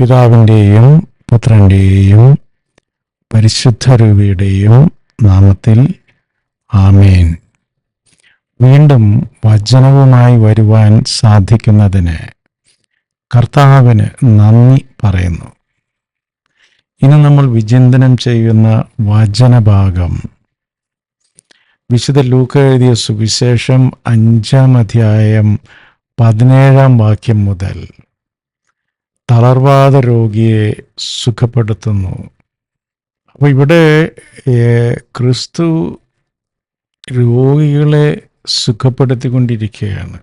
പിതാവിന്റെയും പുത്രന്റെയും പരിശുദ്ധ രൂപയുടെയും നാമത്തിൽ ആമേൻ. വീണ്ടും വചനവുമായി വരുവാൻ സാധിക്കുന്നതിന് കർത്താവിന് നന്ദി പറയുന്നു. ഇന്ന് നമ്മൾ വിചിന്തനം ചെയ്യുന്ന വചനഭാഗം വിശുദ്ധ ലൂക്ക എഴുതിയ സുവിശേഷം അഞ്ചാം അധ്യായം പതിനേഴാം വാക്യം മുതൽ തളർവാദ രോഗിയെ സുഖപ്പെടുത്തുന്നു. അപ്പോൾ ഇവിടെ ക്രിസ്തു രോഗികളെ സുഖപ്പെടുത്തിക്കൊണ്ടിരിക്കുകയാണ്.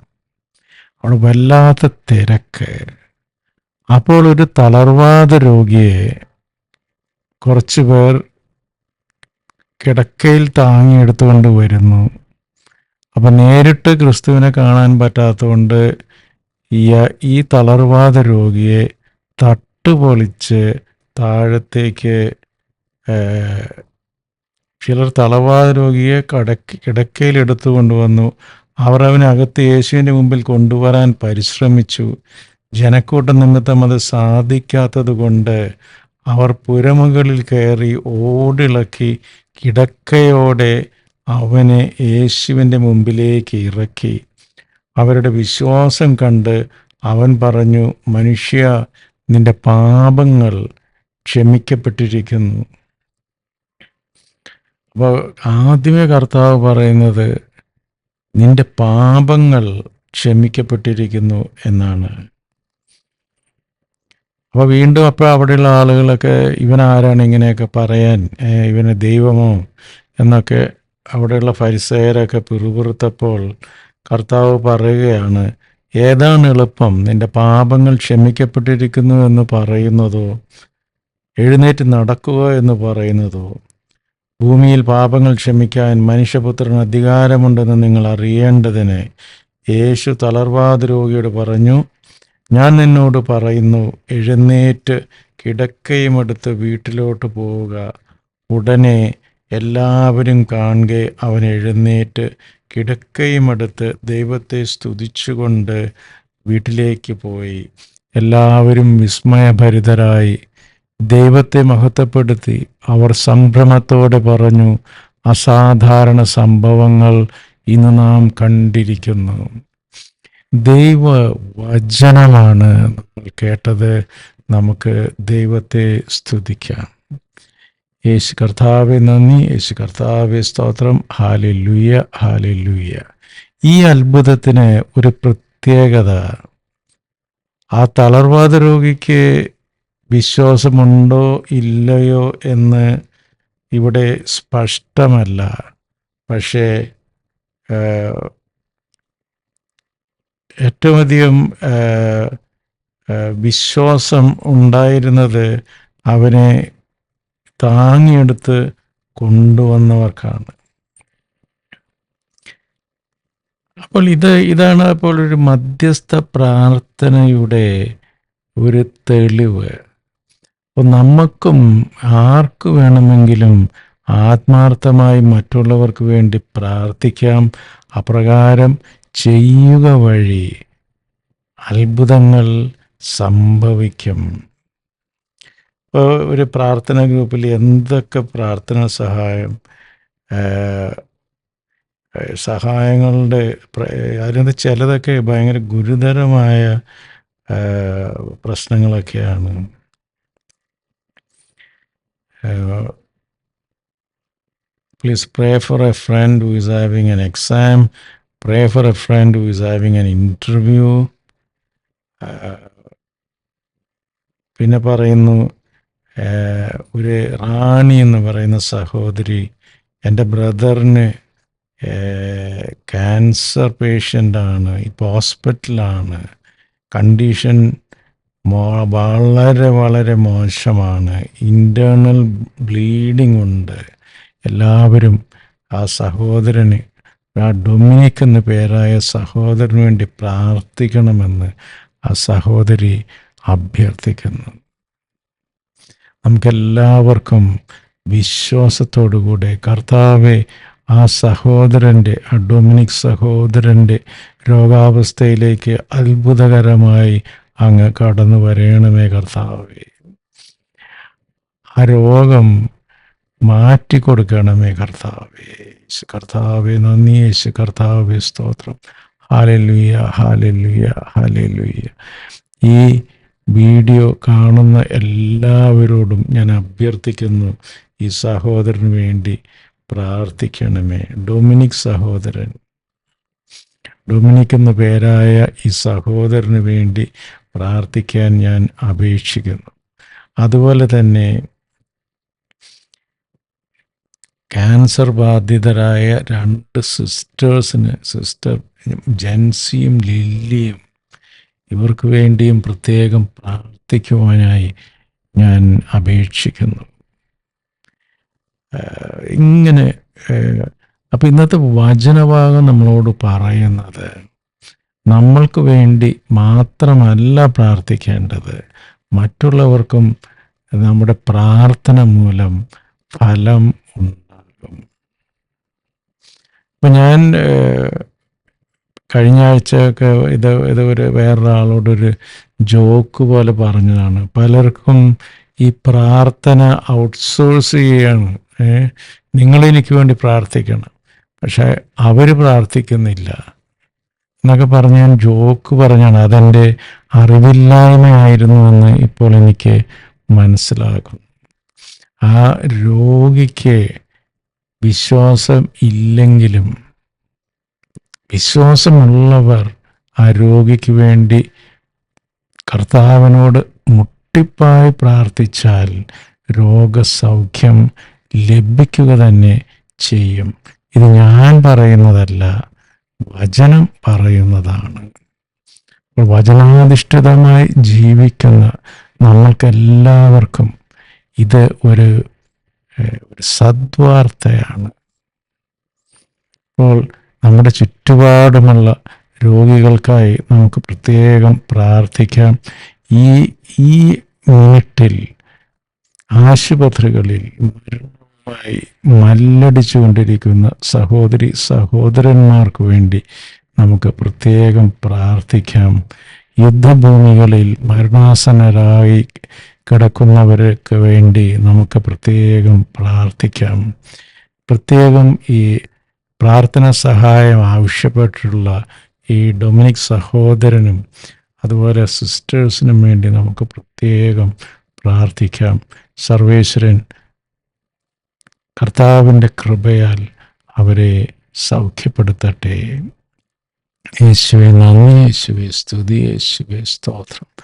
അവിടെ വല്ലാത്ത തിരക്ക്. അപ്പോൾ ഒരു തളർവാദ രോഗിയെ കുറച്ച് പേർ കിടക്കയിൽ താങ്ങിയെടുത്തുകൊണ്ട് വരുന്നു. അപ്പം നേരിട്ട് ക്രിസ്തുവിനെ കാണാൻ പറ്റാത്തതുകൊണ്ട് ഈ ഈ തളർവാദ രോഗിയെ തട്ടുപൊളിച്ച് താഴത്തേക്ക് ഏർ, ചിലർ തളവാദ രോഗിയെ കടക്ക് കിടക്കയിൽ എടുത്തു കൊണ്ടുവന്നു. അവർ അവനകത്ത് യേശുവിന്റെ മുമ്പിൽ കൊണ്ടുവരാൻ പരിശ്രമിച്ചു. ജനക്കൂട്ടം നിമിത്തം അത് സാധിക്കാത്തത് കൊണ്ട് അവർ പുരമുകളിൽ കയറി ഓടിളക്കി കിടക്കയോടെ അവനെ യേശുവിന്റെ മുമ്പിലേക്ക് ഇറക്കി. അവരുടെ വിശ്വാസം കണ്ട് അവൻ പറഞ്ഞു മനുഷ്യ നിന്റെ പാപങ്ങൾ ക്ഷമിക്കപ്പെട്ടിരിക്കുന്നു. അപ്പോൾ ആദ്യമേ കർത്താവ് പറയുന്നത് നിന്റെ പാപങ്ങൾ ക്ഷമിക്കപ്പെട്ടിരിക്കുന്നു എന്നാണ്. അപ്പോൾ വീണ്ടും അപ്പോൾ അവിടെയുള്ള ആളുകളൊക്കെ ഇവൻ ആരാണ് ഇങ്ങനെയൊക്കെ പറയാൻ ഇവന് ദൈവമോ എന്നൊക്കെ അവിടെയുള്ള ഫരിസയരൊക്കെ പിറുപിറുത്തപ്പോൾ കർത്താവ് പറയുകയാണ് ഏതാണ് എളുപ്പം? നിന്റെ പാപങ്ങൾ ക്ഷമിക്കപ്പെട്ടിരിക്കുന്നു എന്ന് പറയുന്നതോ? എഴുന്നേറ്റ് നടക്കുക എന്ന് പറയുന്നതോ? ഭൂമിയിൽ പാപങ്ങൾ ക്ഷമിക്കാൻ മനുഷ്യപുത്രന് അധികാരമുണ്ടെന്ന് നിങ്ങൾ അറിയേണ്ടതിന് യേശു തളർവാദ രോഗിയോട് പറഞ്ഞു ഞാൻ നിന്നോട് പറയുന്നു എഴുന്നേറ്റ് കിടക്കയുമെടുത്ത് വീട്ടിലോട്ട് പോവുക. ഉടനെ എല്ലാവരും കാണുക അവൻ എഴുന്നേറ്റ് കിടക്കയുമെടുത്ത് ദൈവത്തെ സ്തുതിച്ചുകൊണ്ട് വീട്ടിലേക്ക് പോയി. എല്ലാവരും വിസ്മയഭരിതരായി. ദൈവത്തെ മഹത്വപ്പെടുത്തി. അവർ സംഭ്രമത്തോടെ പറഞ്ഞു അസാധാരണ സംഭവങ്ങൾ ഇന്ന് നാം കണ്ടിരിക്കുന്നു. ദൈവ വചനമാണ് നമ്മൾ കേട്ടത് നമുക്ക് ദൈവത്തെ സ്തുതിക്കാം. യേശു കർത്താവെ നന്ദി. യേശു കർത്താവെ സ്തോത്രം. ഹാലിലുയ ഹാലിലുയ ഈ അത്ഭുതത്തിന് ഒരു പ്രത്യേകത. ആ തളർവാദ രോഗിക്ക് വിശ്വാസമുണ്ടോ ഇല്ലയോ എന്ന് ഇവിടെ സ്പഷ്ടമല്ല. പക്ഷേ ഏറ്റവും അധികം വിശ്വാസം ഉണ്ടായിരുന്നത് അവനെ താങ്ങിയെടുത്ത് കൊണ്ടുവന്നവർക്കാണ്. അപ്പോൾ ഇത് ഇതാണ് അപ്പോൾ ഒരു മധ്യസ്ഥ പ്രാർത്ഥനയുടെ ഒരു തെളിവ്. അപ്പോൾ നമുക്കും ആർക്ക് വേണമെങ്കിലും ആത്മാർത്ഥമായി മറ്റുള്ളവർക്ക് വേണ്ടി പ്രാർത്ഥിക്കാം. അപ്രകാരം ചെയ്യുക വഴി അത്ഭുതങ്ങൾ സംഭവിക്കും. ഇപ്പോൾ ഒരു പ്രാർത്ഥന ഗ്രൂപ്പിൽ എന്തൊക്കെ പ്രാർത്ഥന സഹായം സഹായങ്ങളുടെ അതിനകത്ത് ചിലതൊക്കെ ഭയങ്കര ഗുരുതരമായ പ്രശ്നങ്ങളൊക്കെയാണ്. Please pray for a friend who is having an exam pray for a friend who is having an interview പിന്നെ പറയുന്നു ഒരു റാണി എന്ന് പറയുന്ന സഹോദരി എന്റെ ബ്രദറിന് ക്യാൻസർ പേഷ്യന്റാണ് ഇപ്പോൾ ഹോസ്പിറ്റലാണ്. കണ്ടീഷൻ വളരെ വളരെ മോശമാണ്. ഇന്റേർണൽ ബ്ലീഡിംഗ് ഉണ്ട്. എല്ലാവരും ആ സഹോദരന് ആ ഡൊമിനിക് എന്ന പേരായ സഹോദരന് വേണ്ടി പ്രാർത്ഥിക്കണമെന്ന് ആ സഹോദരി അഭ്യർത്ഥിക്കുന്നു. നമുക്കെല്ലാവർക്കും വിശ്വാസത്തോടുകൂടെ കർത്താവെ ആ സഹോദരന്റെ ആ ഡൊമിനിക് സഹോദരന്റെ രോഗാവസ്ഥയിലേക്ക് അത്ഭുതകരമായി അങ്ങ് കടന്നു വരയണമേ കർത്താവേ. ആ രോഗം മാറ്റിക്കൊടുക്കണമേ കർത്താവേ. യേശു കർത്താവേ നന്ദി യേശു കർത്താവേ സ്തോത്രം. ഹാലലുയ ഹാലലുയ ഹാലലുയ. ഈ വീഡിയോ കാണുന്ന എല്ലാവരോടും ഞാൻ അഭ്യർത്ഥിക്കുന്നു ഈ സഹോദരന് വേണ്ടി പ്രാർത്ഥിക്കണമേ. ഡൊമിനിക് സഹോദരൻ. ഡൊമിനിക് എന്ന പേരായ ഈ സഹോദരന് വേണ്ടി പ്രാർത്ഥിക്കാൻ ഞാൻ അപേക്ഷിക്കുന്നു. അതുപോലെ തന്നെ ക്യാൻസർ ബാധിതരായ രണ്ട് സിസ്റ്റേഴ്സിന് സിസ്റ്റർ ജെൻസിയും ലില്ലിയും ഇവർക്ക് വേണ്ടിയും പ്രത്യേകം പ്രാർത്ഥിക്കുവാനായി ഞാൻ അപേക്ഷിക്കുന്നു. ഇങ്ങനെ അപ്പം ഇന്നത്തെ വചനഭാഗം നമ്മളോട് പറയുന്നത് നമ്മൾക്ക് വേണ്ടി മാത്രമല്ല പ്രാർത്ഥിക്കേണ്ടത് മറ്റുള്ളവർക്കും നമ്മുടെ പ്രാർത്ഥന മൂലം ഫലം ഉണ്ടാകും. അപ്പം ഞാൻ കഴിഞ്ഞ ആഴ്ചയൊക്കെ ഇത് ഇത് ഒരു വേറൊരാളോടൊരു ജോക്ക് പോലെ പറഞ്ഞതാണ്. പലർക്കും ഈ പ്രാർത്ഥന ഔട്ട്സോഴ്സ് ചെയ്യാണ്. നിങ്ങളെനിക്ക് വേണ്ടി പ്രാർത്ഥിക്കണം. പക്ഷെ അവർ പ്രാർത്ഥിക്കുന്നില്ല എന്നൊക്കെ പറഞ്ഞ് ഞാൻ ജോക്ക് പറഞ്ഞാണ്. അതെന്റെ അറിവില്ലായ്മയായിരുന്നുവെന്ന് ഇപ്പോൾ എനിക്ക് മനസ്സിലാകും ആ രോഗിക്ക് വിശ്വാസം ഇല്ലെങ്കിലും വിശ്വാസമുള്ളവർ ആ രോഗിക്ക് വേണ്ടി കർത്താവിനോട് മുട്ടിപ്പായി പ്രാർത്ഥിച്ചാൽ രോഗസൗഖ്യം ലഭിക്കുക തന്നെ ചെയ്യും. ഇത് ഞാൻ പറയുന്നതല്ല വചനം പറയുന്നതാണ്. വചനാധിഷ്ഠിതമായി ജീവിക്കുന്ന നമ്മൾക്കെല്ലാവർക്കും ഇത് ഒരു സദ്വാർത്തയാണ്. അപ്പോൾ നമ്മുടെ ചുറ്റുപാടുമുള്ള രോഗികൾക്കായി നമുക്ക് പ്രത്യേകം പ്രാർത്ഥിക്കാം. ഈ ഈ മിനിറ്റിൽ ആശുപത്രികളിൽ മരണവുമായി മല്ലടിച്ചുകൊണ്ടിരിക്കുന്ന സഹോദരി സഹോദരന്മാർക്ക് വേണ്ടി നമുക്ക് പ്രത്യേകം പ്രാർത്ഥിക്കാം. യുദ്ധഭൂമികളിൽ മരണാസനരായി കിടക്കുന്നവർക്ക് വേണ്ടി നമുക്ക് പ്രത്യേകം പ്രാർത്ഥിക്കാം. പ്രത്യേകം ഈ പ്രാർത്ഥന സഹായം ആവശ്യപ്പെട്ടിട്ടുള്ള ഈ ഡൊമിനിക് സഹോദരനും അതുപോലെ സിസ്റ്റേഴ്സിനും വേണ്ടി നമുക്ക് പ്രത്യേകം പ്രാർത്ഥിക്കാം. സർവേശ്വരൻ കർത്താവിന്റെ കൃപയാൽ അവരെ സൗഖ്യപ്പെടുത്തട്ടെ. യേശുവെ നന്ദി യേശുവെ സ്തുതി യേശുവെ സ്തോത്രം.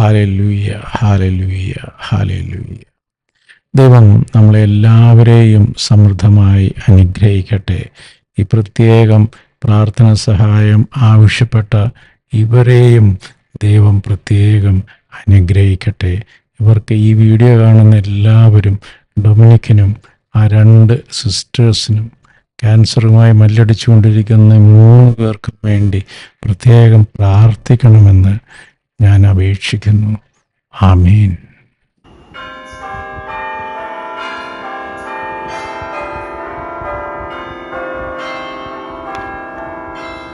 ഹാലലൂയ ഹാലലൂയ ഹാലലൂയ. ദൈവം നമ്മളെല്ലാവരെയും സമൃദ്ധമായി അനുഗ്രഹിക്കട്ടെ. ഈ പ്രത്യേകം പ്രാർത്ഥന സഹായം ആവശ്യപ്പെട്ട ഇവരെയും ദൈവം പ്രത്യേകം അനുഗ്രഹിക്കട്ടെ. ഇവർക്ക് ഈ വീഡിയോ കാണുന്ന എല്ലാവരും ഡൊമിനിക്കിനും ആ രണ്ട് സിസ്റ്റേഴ്സിനും ക്യാൻസറുമായി മല്ലടിച്ചുകൊണ്ടിരിക്കുന്ന മൂന്ന് പേർക്കും വേണ്ടി പ്രത്യേകം പ്രാർത്ഥിക്കണമെന്ന് ഞാൻ അപേക്ഷിക്കുന്നു. ആമീൻ.